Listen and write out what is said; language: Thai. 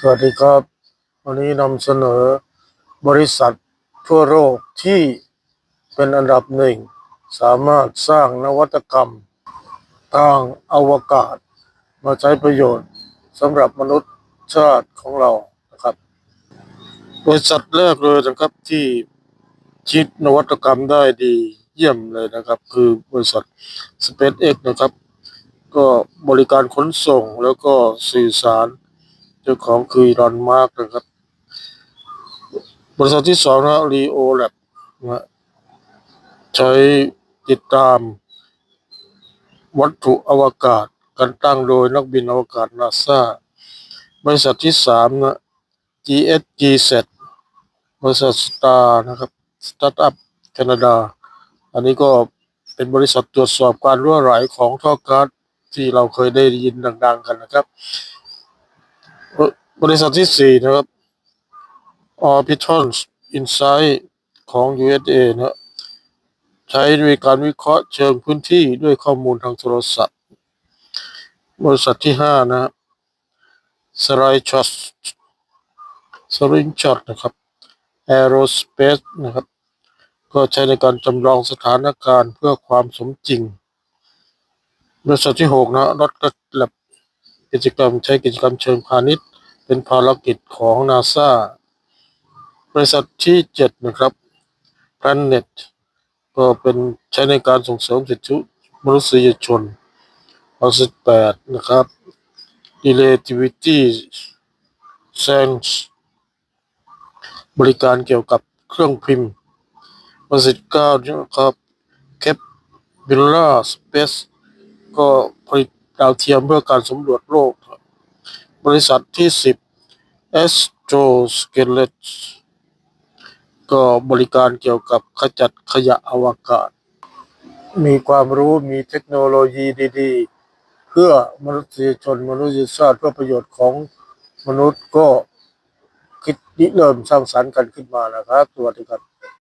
สวัสดีครับ วันนี้นำเสนอบริษัททั่วโลกที่เป็นอันดับหนึ่ง สามารถสร้างนวัตกรรมทางอวกาศ มาใช้ประโยชน์สำหรับมนุษย์ชาติของเรานะครับ บริษัทแรกเลยนะครับที่คิดนวัตกรรมได้ดีเยี่ยมเลยนะครับ คือบริษัท SpaceX นะครับ ก็บริการขนส่งแล้วก็สื่อสาร เจ้าของคืออีรอนมาร์กนะครับ บริษัทที่สองนะรีโอแลบนะใช้ติดตาม วัตถุอวกาศการตั้งโดยนักบินอวกาศนาซาบริษัทที่สามนะ GSGZ บริษัทสตาร์นะครับสตาร์ทอัพแคนาดา อันนี้ก็เป็นบริษัทตรวจสอบการรั่วไหลของท่อก๊าซที่เราเคยได้ยินดัง ๆ กันนะครับ บริษัทที่สี่นะครับ Orbital Insight ของ USA นะใช้ในการวิเคราะห์เชิงพื้นที่ด้วยข้อมูลทางโทรศัพท์ บริษัทที่ห้านะ s r i c h o t s r i c h o t นะครับ Aerospace นะครับ ก็ใช้ในการจำลองสถานการณ์เพื่อความสมจริง บริษัทที่หกนะรถกระลับ กิจกรรมใช้กิจกรรมเชิงพาณิชย์ เป็นภารกิจของนาซาบริษัทที่เจ็ดนะครับ Planet ก็เป็นใช้ในการส่งเสริมสิทธิมนุษยชนบริษัทแปดนะครับ Relativity Science บริการเกี่ยวกับเครื่องพิมพ์บริษัทเก้านะครับ Capilla Space ก็ผลิต ดาวเทียมเพื่อการสำรวจโลก บริษัทที่สิบ Astro Skelet ก็บริการเกี่ยวกับขจัดขยะอวกาศ มีความรู้มีเทคโนโลยีดีๆ เพื่อมนุษยชนมนุษยชาติเพื่อประโยชน์ของมนุษย์ก็คิดริเริ่มสร้างสรรค์กันขึ้นมานะครับ สวัสดีครับ